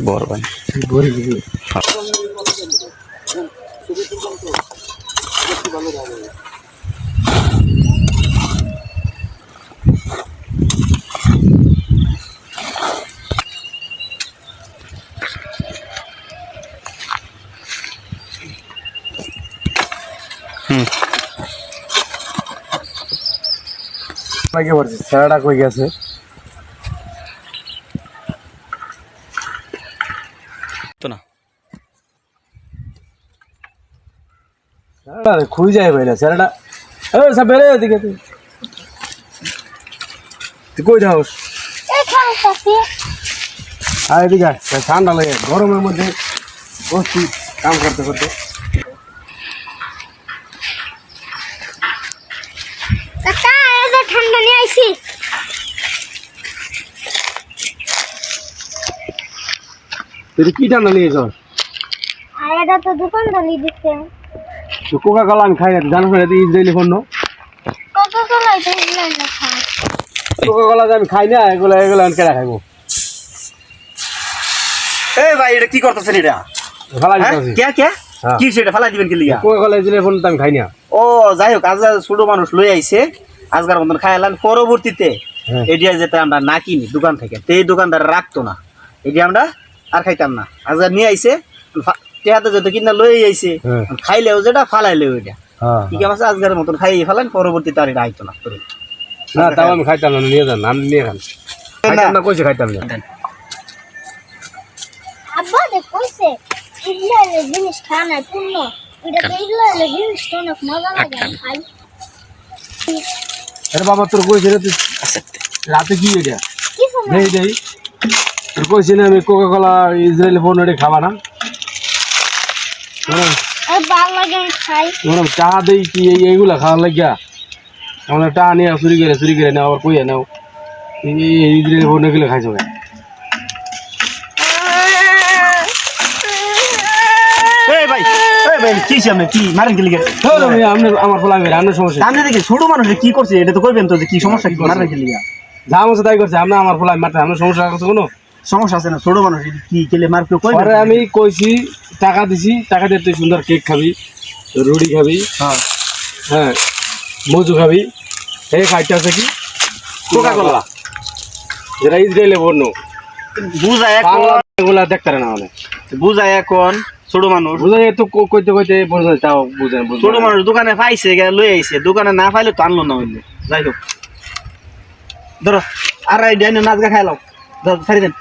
বড় ভাই লাগে পড়ছে ছেড়াটা কই গেছে তো না। খুঁজে যায় ভাই স্যারটা ছেড়াটা সব এদিকে তুই তুই কই আর এদিকে ঠান্ডা লাগে গরমের মধ্যে বসছি কাম করতে করতে কাকা এই যে ঠান্ডা নিয়ে আইছি তুই কি ঠান্ডা নিয়ে যাস আর এটা তো দোকানদারি দিচ্ছে তুই কোকা কোলা আমি খাই না জানিস না তুই ইসরায়েলি পণ্য? কত চলাই তো এগুলো না খায় কোকা কোলা আমি খাই না এগুলো এগুলো আমি কেনা খাইবো এই ভাই এটা কি করতেছেন এটা? ফালাই হ্যাঁ? দিতে কে কে? হ্যাঁ। কি সেটা ফালাই দিবেন কি লিগা? কোকা কোলা ইসরায়েলি পণ্য তো আমি খাই না। ও যাই হোক আজ ছোট মানুষ লই আইছে। আজকার মতন খাইলাম পরবর্তীতে হ্যাঁ। এডিয়া যেটা আমরা না কিনি দোকান থেকে। তো এই দোকানদার রাখতো না। এটি আমরা আর খাইতাম না। আজকাল নিয়ে আইছে টেহাতে যত কিনা লই আইছে হ্যাঁ। খাইলেও যেটা ফালাইলেও এটা হ্যাঁ। ঠিক আছে আজকের মতন খাই ফেলেন পরবর্তীতে আর এটা আইতো না করে। না তাও আমি খাইতাম না নিয়ে যান আমি নিয়ে খান। খাইতাম না কইছে খাইতাম না। আব্বা দেখ কইছে জিনিস পূর্ণ। এটা তো অনেক মজা লাগে খাই। আরে বাবা তোর কইছে রে তুই রাতে কি এটা? দেই দেই। তোর কইছি না আমি কোকা কোলা ইসরায়েলি পণ্য এটা খাবা না। টাকা দেই কি এই এইগুলা খাওয়ার লাগিয়া। আমরা টাকা নিয়ে চুরি করে চুরি করে নাও আবার কইয়া নাও। ইসরায়েলি পণ্যগুলো খাইছো কেন? ভাই ভাই কি সামনে কি মারেন কি লিগে? ধরো আমি আমার ফলা মেরে আপনার সমস্যা সামনে দেখি ছোট মানুষ কি করছে এটা তো করবেন তো যে কি সমস্যা কি মারেন কি লিগে? যা আমার তাই করছে আপনার আমার ফলা মারতে আপনার সমস্যা আছে কোনো? সমস্যা আছে না? ছোট মানুষ কি কেলে মার কেউ কইবে পরে আমি কইছি টাকা দিছি টাকা দিয়ে তুই সুন্দর কেক খাবি রুটি খাবি হ্যাঁ। হ্যাঁ মজু খাবি এই খাইতে আছে কি? কোকা কোলা যেটা ইসরায়েলে পণ্য বুঝায় এগুলা দেখতে না মানে। বুঝায় এখন ছোট মানুষ। বুঝাই তো কইতে কইতে বোঝা তাও বুঝেন ছোট মানুষ দোকানে পাইছে লই আইছে। দোকানে না পাইলে তো আনলো না হইলে। যাই হোক। ধরো আর ডাইনে নাচ গা খাইলাম ছাড়ি দেন।